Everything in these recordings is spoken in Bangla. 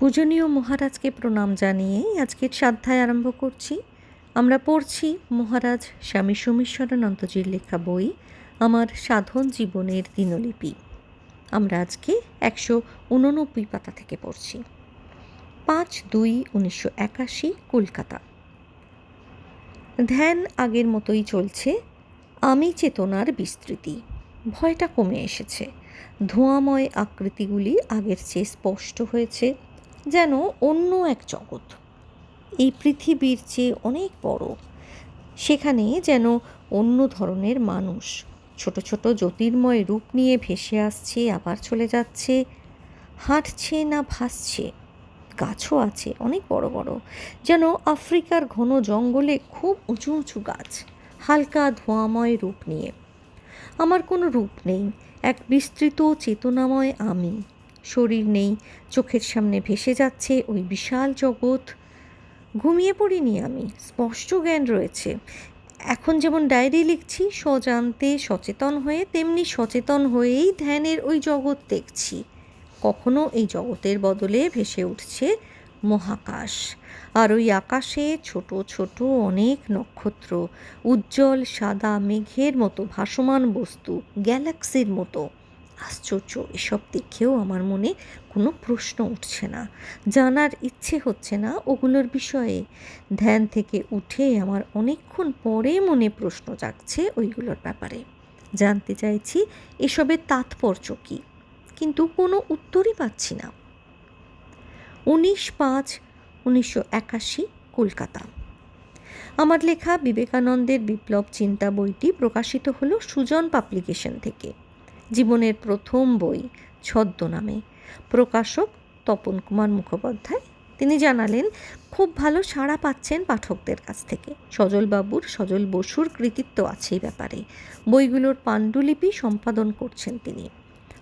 পূজনীয় মহারাজকে প্রণাম জানিয়ে আজকের সাধ্যায় আরম্ভ করছি। আমরা পড়ছি মহারাজ স্বামী সোমেশ্বরানন্দজির লেখা বই, আমার সাধন জীবনের দিনলিপি। আমরা আজকে একশো উননব্বই পাতা থেকে পড়ছি। পাঁচ দুই উনিশশো একাশি, কলকাতা। ধ্যান আগের মতোই চলছে, আমি চেতনার বিস্তৃতি। ভয়টা কমে এসেছে। ধোঁয়াময় আকৃতিগুলি আগের চেয়ে স্পষ্ট হয়েছে। যেন অন্য এক জগৎ। এই পৃথিবীর চেয়ে অনেক বড়। সেখানে যেন অন্য ধরনের মানুষ। ছোট ছোট জ্যোতির্ময় রূপ নিয়ে ভেসে আসছে, আবার চলে যাচ্ছে। হাঁটছে না ভাসছে। গাছও আছে, অনেক বড় বড়। যেন আফ্রিকার ঘন জঙ্গলে খুব উঁচু উঁচু গাছ, হালকা ধোঁয়াময় রূপ নিয়ে। আমার কোনো রূপ নেই। এক বিস্তৃত চেতনাময় আমি। শরীর নেই, চোখের সামনে ভেসে যাচ্ছে ওই বিশাল জগৎ। ঘুমিয়ে পড়িনি আমি, স্পষ্ট জ্ঞান রয়েছে। এখন যেমন ডায়েরি লিখছি, সজান্তে সচেতন হয়ে, তেমনি সচেতন হয়েই ধ্যানের ওই জগৎ দেখছি। কখনো এই জগতের বদলে ভেসে উঠছে মহাকাশ। আর ওই আকাশে ছোট ছোট অনেক নক্ষত্র, উজ্জ্বল, সাদা, মেঘের মতো ভাসমান বস্তু, গ্যালাক্সির মতো। আশ্চর্য, এসব দেখেও আমার মনে কোনো প্রশ্ন উঠছে না। জানার ইচ্ছে হচ্ছে না ওগুলোর বিষয়ে। ধ্যান থেকে উঠে আমার অনেকক্ষণ পরে মনে প্রশ্ন জাগছে ওইগুলোর ব্যাপারে। জানতে চাইছি এসবের তাৎপর্য কী, কিন্তু কোনো উত্তরই পাচ্ছি না। উনিশ পাঁচ উনিশশো একাশি, কলকাতা। আমার লেখা বিবেকানন্দের বিপ্লব চিন্তা বইটি প্রকাশিত হলো সুজন পাবলিকেশন থেকে। জীবনের প্রথম বই ছদ্মনামে। প্রকাশক তপন কুমার মুখোপাধ্যায়। তিনি জানালেন, খুব ভালো সাড়া পাচ্ছেন পাঠকদের কাছ থেকে। সজলবাবুর, সজল বসুর কৃতিত্ব আছে এই ব্যাপারে। বইগুলোর পাণ্ডুলিপি সম্পাদন করছেন তিনি।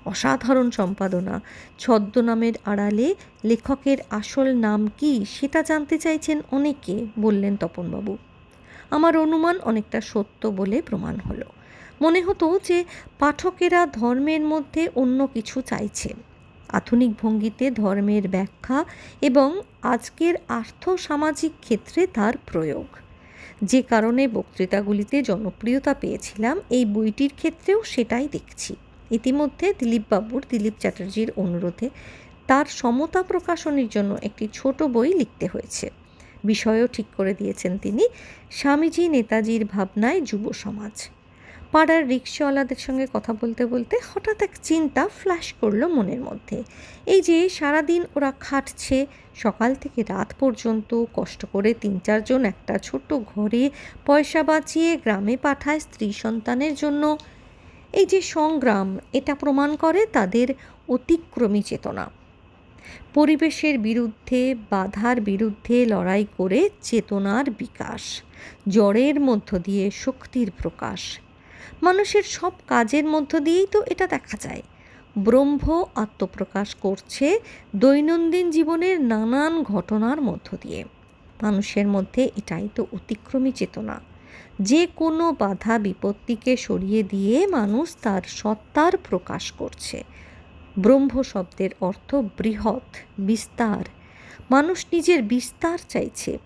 অসাধারণ সম্পাদনা। ছদ্মনামের আড়ালে লেখকের আসল নাম কি সেটা জানতে চাইছেন অনেকে, বললেন তপনবাবু। আমার অনুমান অনেকটা সত্য বলে প্রমাণ হলো। মনে হতো যে পাঠকেরা ধর্মের মধ্যে অন্য কিছু চাইছে। আধুনিক ভঙ্গিতে ধর্মের ব্যাখ্যা এবং আজকের আর্থ সামাজিক ক্ষেত্রে তার প্রয়োগ। যে কারণে বক্তৃতাগুলিতে জনপ্রিয়তা পেয়েছিলাম, এই বইটির ক্ষেত্রেও সেটাই দেখছি। ইতিমধ্যে দিলীপবাবুর দিলীপ চ্যাটার্জির অনুরোধে তার সমতা প্রকাশনের জন্য একটি ছোট বই লিখতে হয়েছে। বিষয়ও ঠিক করে দিয়েছেন তিনি, স্বামীজি নেতাজির ভাবনায় যুব সমাজ। পাড়ার রিক্সাওয়ালাদের সঙ্গে কথা বলতে বলতে হঠাৎ এক চিন্তা ফ্ল্যাশ করল মনের মধ্যে। এই যে সারাদিন ওরা খাটছে, সকাল থেকে রাত পর্যন্ত কষ্ট করে তিন চারজন একটা ছোট্ট ঘরে পয়সা বাঁচিয়ে গ্রামে পাঠায় স্ত্রী সন্তানের জন্য। এই যে সংগ্রাম, এটা প্রমাণ করে তাদের অতিক্রমী চেতনা। পরিবেশের বিরুদ্ধে, বাধার বিরুদ্ধে লড়াই করে চেতনার বিকাশ জ্বরের মধ্য দিয়ে শক্তির প্রকাশ। মানুষের সব কাজের মধ্য দিয়েই তো এটা দেখা যায়। ব্রহ্ম আত্মপ্রকাশ করছে দৈনন্দিন জীবনের নানান ঘটনার মধ্য দিয়ে। মানুষের মধ্যে এটাই তো অতিক্রমী চেতনা। যে কোনো বাধা বিপত্তিকে সরিয়ে দিয়ে মানুষ তার সত্তার প্রকাশ করছে। ব্রহ্ম শব্দের অর্থ বৃহৎ, বিস্তার। মানুষ নিজের বিস্তার চাইছে।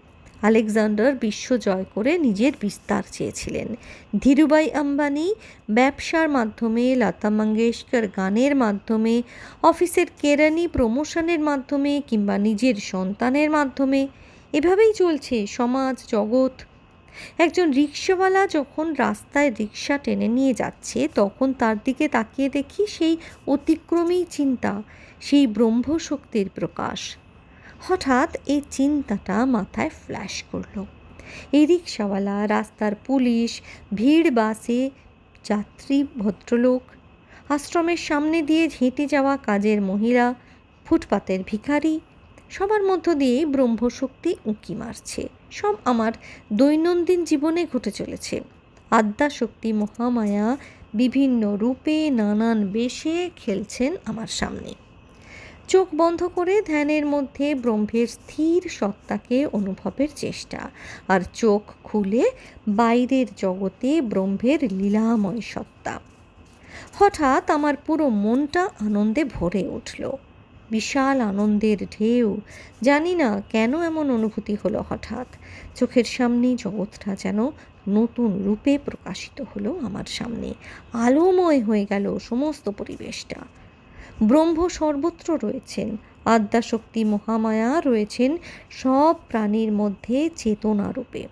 আলেকজান্ডার বিশ্ব জয় করে নিজের বিস্তার চেয়েছিলেন। ধীরুবাই আম্বানি ব্যবসার মাধ্যমে, লতা মঙ্গেশকর গানের মাধ্যমে, অফিসের কেরানি প্রমোশনের মাধ্যমে কিংবা নিজের সন্তানের মাধ্যমে। এভাবেই চলছে সমাজ, জগৎ। একজন রিক্সাওয়ালা যখন রাস্তায় রিক্সা টেনে নিয়ে যাচ্ছে, তখন তার দিকে তাকিয়ে দেখি সেই অতিক্রমী চিন্তা, সেই ব্রহ্মশক্তির প্রকাশ। হঠাৎ এই চিন্তাটা মাথায় ফ্ল্যাশ করল। এই রিক্সাওয়ালা রাস্তার পুলিশ, ভিড় বাসে যাত্রী, ভদ্রলোক, আশ্রমের সামনে দিয়ে হেঁটে যাওয়া কাজের মহিলা, ফুটপাতের ভিখারি, সবার মধ্য দিয়েই ব্রহ্মশক্তি উঁকি মারছে। সব আমার দৈনন্দিন জীবনে ঘটে চলেছে। আদ্যাশক্তি, মহামায়া, বিভিন্ন রূপে নানান বেশে খেলছেন আমার সামনে। চোখ বন্ধ করে ধ্যানের মধ্যে ব্রহ্মের স্থির সত্তাকে অনুভবের চেষ্টা। আর চোখ খুলে বাইরের জগতে ব্রহ্মের লীলাময় সত্তা। হঠাৎ আমার পুরো মনটা আনন্দে ভরে উঠল। বিশাল আনন্দের ঢেউ। জানি না কেন এমন অনুভূতি হলো হঠাৎ। চোখের সামনেই জগৎটা যেন নতুন রূপে প্রকাশিত হলো আমার সামনে। আলোময় হয়ে গেল সমস্ত পরিবেশটা। ব্রহ্ম সর্বত্র রয়েছেন, আদ্যাশক্তি মহামায়া রয়েছেন, সব প্রাণীর মধ্যে চেতনা রূপে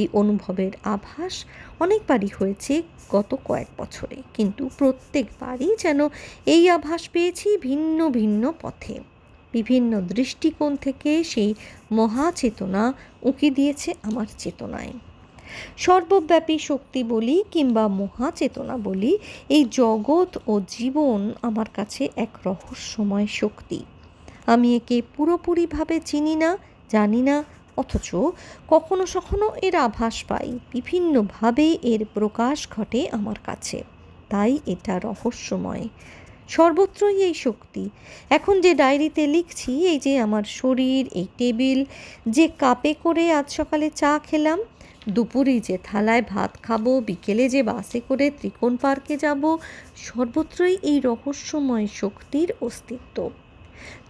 এই অনুভবের আভাস অনেকবারই হয়েছে গত কয়েক বছরে, কিন্তু প্রত্যেকবারই যেন এই আভাস পেয়েছি ভিন্ন ভিন্ন পথে। বিভিন্ন দৃষ্টিকোণ থেকে সেই মহাচেতনা উঁকি দিয়েছে আমার চেতনায়। সর্বব্যাপী শক্তি বলি কিংবা মহাচেতনা বলি, এই জগৎ ও জীবন আমার কাছে এক রহস্যময় শক্তি। আমি একে পুরোপুরিভাবে চিনি না, জানি না, অথচ কখনো সখনো এর আভাস পাই, বিভিন্নভাবে এর প্রকাশ ঘটে আমার কাছে। তাই এটা রহস্যময়। সর্বত্রই এই শক্তি। এখন যে ডায়েরিতে লিখছি, এই যে আমার শরীর, এই টেবিল, যে কাপে করে আজ সকালে চা খেলাম দুপুরে যে থালায় ভাত খাব, বিকেলে যে বাসে করে ত্রিকোণ পার্কে যাব, সর্বত্রই এই রহস্যময় শক্তির অস্তিত্ব।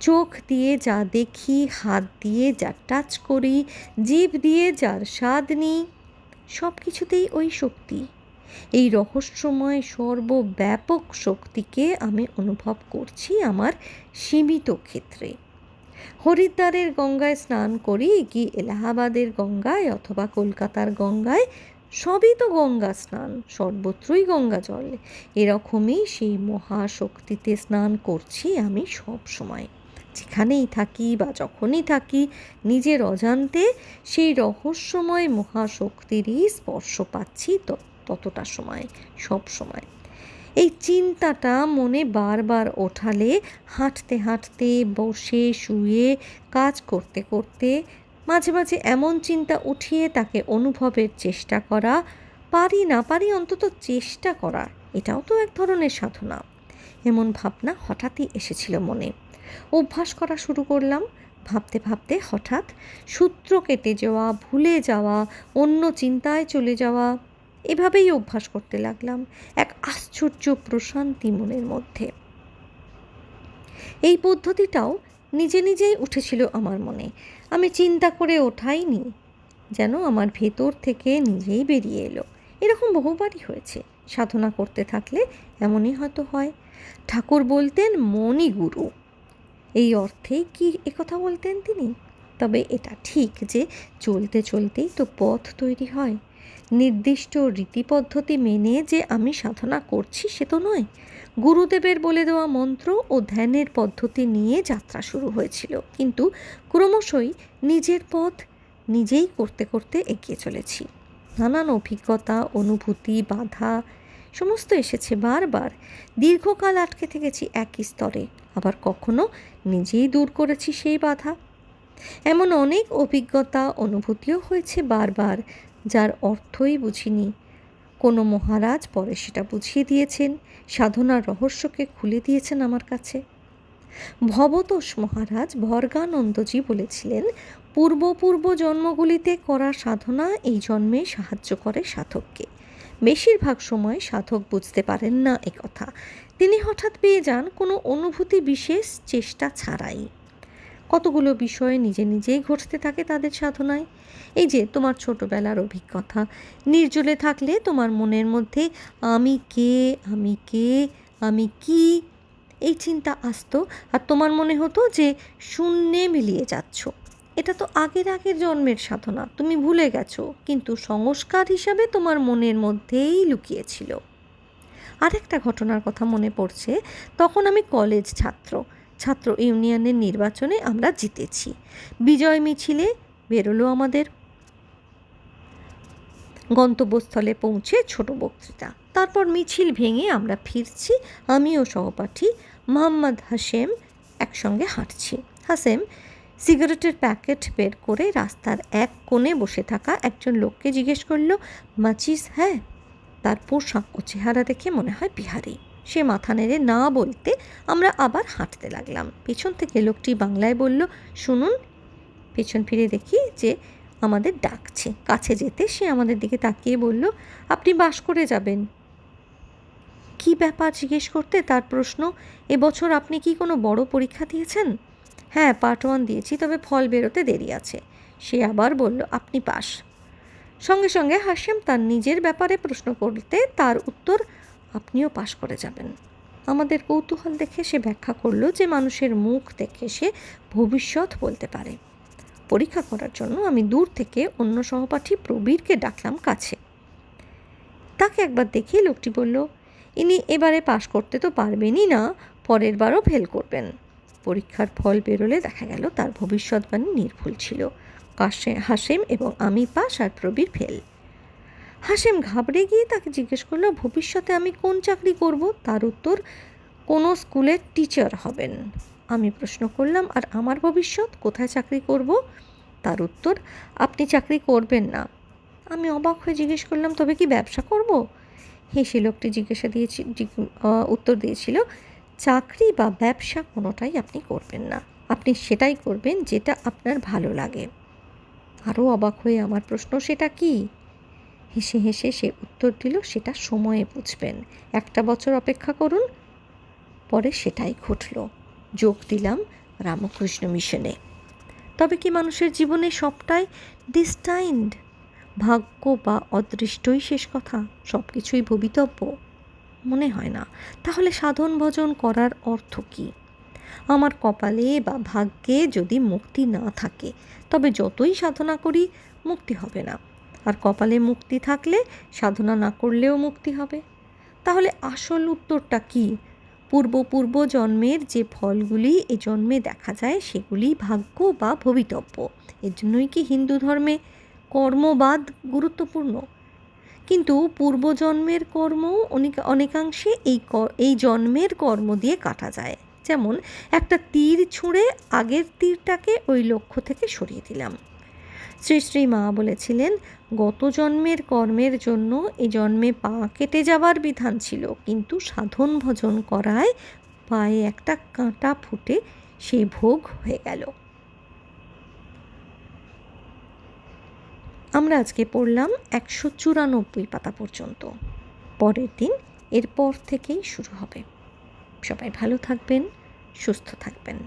চোখ দিয়ে যা দেখি, হাত দিয়ে যা টাচ করি জিভ দিয়ে যার স্বাদ নিই সব কিছুতেই ওই শক্তি। এই রহস্যময় সর্বব্যাপক শক্তিকে আমি অনুভব করছি আমার সীমিত ক্ষেত্রে। হরিদ্বারের গঙ্গায় স্নান করি, কি এলাহাবাদের গঙ্গায় অথবা কলকাতার গঙ্গায়, সবই তো গঙ্গা স্নান, সর্বত্রই গঙ্গা জল। এরকমই সেই মহাশক্তিতে স্নান করছি আমি সব সময়। যেখানেই থাকি বা যখনই থাকি, নিজের অজান্তে সেই রহস্যময় মহাশক্তিরই স্পর্শ পাচ্ছি ততটা সময়, সব সময়। এই চিন্তাটা মনে বারবার ওঠালে হাঁটতে হাঁটতে, বসে, শুয়ে, কাজ করতে করতে মাঝে মাঝে এমন চিন্তা উঠিয়ে তাকে অনুভবের চেষ্টা করা, পারি না পারি অন্তত চেষ্টা করা, এটাও তো এক ধরনের সাধনা। এমন ভাবনা হঠাৎই এসেছিল মনে। অভ্যাস করা শুরু করলাম, ভাবতে ভাবতে হঠাৎ সূত্র কেটে যাওয়া, ভুলে যাওয়া, অন্য চিন্তায় চলে যাওয়া এভাবেই অভ্যাস করতে লাগলাম এক আশ্চর্য প্রশান্তি মনের মধ্যে। এই পদ্ধতিটাও নিজে নিজেই উঠেছিল আমার মনে। আমি চিন্তা করে ওঠাইনি যেন আমার ভেতর থেকে নিজেই বেরিয়ে এলো। এরকম বহুবারই হয়েছে, সাধনা করতে থাকলে এমনই হয়তো হয়। ঠাকুর বলতেন মনই গুরু। এই অর্থেই কি একথা বলতেন তিনি? তবে এটা ঠিক যে চলতে চলতেই তো পথ তৈরি হয়। নির্দিষ্ট রীতিপদ্ধতি মেনে যে আমি সাধনা করছি সে তো নয়। গুরুদেবের বলে দেওয়া মন্ত্র ও ধ্যানের পদ্ধতি নিয়ে যাত্রা শুরু হয়েছিল। কিন্তু ক্রমশই নিজের পথ নিজেই করতে করতে এগিয়ে চলেছি। নানান অভিজ্ঞতা, অনুভূতি, বাধা, সমস্ত এসেছে বারবার। দীর্ঘকাল আটকে থেকেছি একই স্তরে। আবার কখনো নিজেই দূর করেছি সেই বাধা। এমন অনেক অভিজ্ঞতা, অনুভূতিও হয়েছে বারবার। যার অর্থই বুঝিনি। কোনো মহারাজ পরে সেটা বুঝিয়ে দিয়েছেন, সাধনার রহস্যকে খুলে দিয়েছেন আমার কাছে। ভবতোষ মহারাজ ভর্গানন্দজি বলেছিলেন, পূর্বপূর্ব জন্মগুলিতে করা সাধনা এই জন্মে সাহায্য করে সাধককে। বেশিরভাগ সময় সাধক বুঝতে পারেন না কথা। তিনি হঠাৎ পেয়ে যান কোনো অনুভূতি বিশেষ চেষ্টা ছাড়াই। কতগুলো বিষয় নিজে নিজেই ঘটতে থাকে তাদের সাধনায়? এই যে, তোমার ছোটোবেলার অভিজ্ঞতা। নির্জলে থাকলে তোমার মনের মধ্যে, আমি কে? আমি কে? আমি কি? এই চিন্তা আসতো আর তোমার মনে হতো যে, শূন্যে মিলিয়ে যাচ্ছ। এটা তো আগের আগের জন্মের সাধনা, তুমি ভুলে গেছো। কিন্তু সংস্কার হিসাবে তোমার মনের মধ্যেই লুকিয়েছিল। আরেকটা ঘটনার কথা মনে পড়ছে। তখন আমি কলেজ ছাত্র। ছাত্র ইউনিয়নের নির্বাচনে আমরা জিতেছি। বিজয় মিছিলে বেরোলো আমাদের। গন্তব্যস্থলে পৌঁছে ছোট বক্তৃতা। তারপর মিছিল ভেঙে আমরা ফিরছি। আমি ও সহপাঠী মোহাম্মদ হাসেম একসঙ্গে হাঁটছি। হাসেম সিগারেটের প্যাকেট বের করে রাস্তার এক কোণে বসে থাকা একজন লোককে জিজ্ঞেস করল, মাচিস হ্যাঁ? তার পোশাক ও চেহারা দেখে মনে হয় বিহারি। সে মাথা নেড়ে না বলতে আমরা আবার হাঁটতে লাগলাম। পেছন থেকে লোকটি বাংলায় বলল, শুনুন। পেছন ফিরে দেখি যে আমাদের ডাকছে। কাছে যেতে সে আমাদের দিকে তাকিয়ে বলল, আপনি বাস করে যাবেন। কি ব্যাপার জিজ্ঞেস করতে? তার প্রশ্ন এবছর আপনি কি কোনো বড় পরীক্ষা দিয়েছেন? হ্যাঁ পার্ট ওয়ান দিয়েছি, তবে ফল বেরোতে দেরি আছে। সে আবার বলল, আপনি পাস সঙ্গে সঙ্গে হাসিম তার নিজের ব্যাপারে প্রশ্ন করতে তার উত্তর আপনিও পাশ করে যাবেন। আমাদের কৌতূহল দেখে সে ব্যাখ্যা করল যে মানুষের মুখ দেখে সে ভবিষ্যৎ বলতে পারে। পরীক্ষা করার জন্য আমি দূর থেকে অন্য সহপাঠী প্রবীরকে ডাকলাম কাছে। তাকে একবার দেখে লোকটি বলল, ইনি এবারে পাশ করতে তো পারবেনই না, পরের বারও ফেল করবেন। পরীক্ষার ফল বেরোলে দেখা গেল তার ভবিষ্যৎবাণী নির্ভুল ছিল। কাশে হাসেম এবং আমি পাস আর প্রবীর ফেল। হাসেম ঘাবড়ে গিয়ে তাকে জিজ্ঞেস করল, ভবিষ্যতে আমি কোন চাকরি করব? তার উত্তর, কোনো স্কুলের টিচার হবেন। আমি প্রশ্ন করলাম, আর আমার ভবিষ্যৎ? কোথায় চাকরি করব? তার উত্তর, আপনি চাকরি করবেন না। আমি অবাক হয়ে জিজ্ঞেস করলাম, তবে কি ব্যবসা করব? হেসে লোকটি জিজ্ঞাসা দিয়েছি উত্তর দিয়েছিল, চাকরি বা ব্যবসা কোনোটাই আপনি করবেন না। আপনি সেটাই করবেন যেটা আপনার ভালো লাগে। আরও অবাক হয়ে আমার প্রশ্ন, সেটা কি? হেসে হেসে সে উত্তর দিল, সেটা সময়ে বুঝবেন। একটা বছর অপেক্ষা করুন, পরে সেটাই ঘটল। যোগ দিলাম রামকৃষ্ণ মিশনে। তবে কি মানুষের জীবনে সবটাই ডিস্টাইন্ড ভাগ্য বা অদৃষ্টই শেষ কথা সব কিছুই ভবিতব্য? মনে হয় না। তাহলে সাধন ভজন করার অর্থ কী? আমার কপালে বা ভাগ্যে যদি মুক্তি না থাকে, তবে যতই সাধনা করি, মুক্তি হবে না। আর কপালে মুক্তি থাকলে সাধনা না করলেও মুক্তি হবে। তাহলে আসল উত্তরটা কি? পূর্ব পূর্ব জন্মের যে ফলগুলি এ জন্মে দেখা যায় সেগুলি ভাগ্য বা ভবিতব্য। এর জন্যই কি হিন্দু ধর্মে কর্মবাদ গুরুত্বপূর্ণ? কিন্তু পূর্বজন্মের কর্ম অনেক, অনেকাংশে এই এই জন্মের কর্ম দিয়ে কাটা যায়। যেমন একটা তীর ছুঁড়ে আগের তীরটাকে ওই লক্ষ্য থেকে সরিয়ে দিলাম। শ্রী শ্রী মা বলেছিলেন, গত জন্মের কর্মের জন্য এ জন্মে পা কেটে যাবার বিধান ছিল, কিন্তু সাধন ভজন করায় পায়ে একটা কাঁটা ফুটে সেই ভোগ হয়ে গেল। আমরা আজকে পড়লাম একশো চুরানব্বই পাতা পর্যন্ত। পরের দিন এরপর থেকেই শুরু হবে। সবাই ভালো থাকবেন, সুস্থ থাকবেন।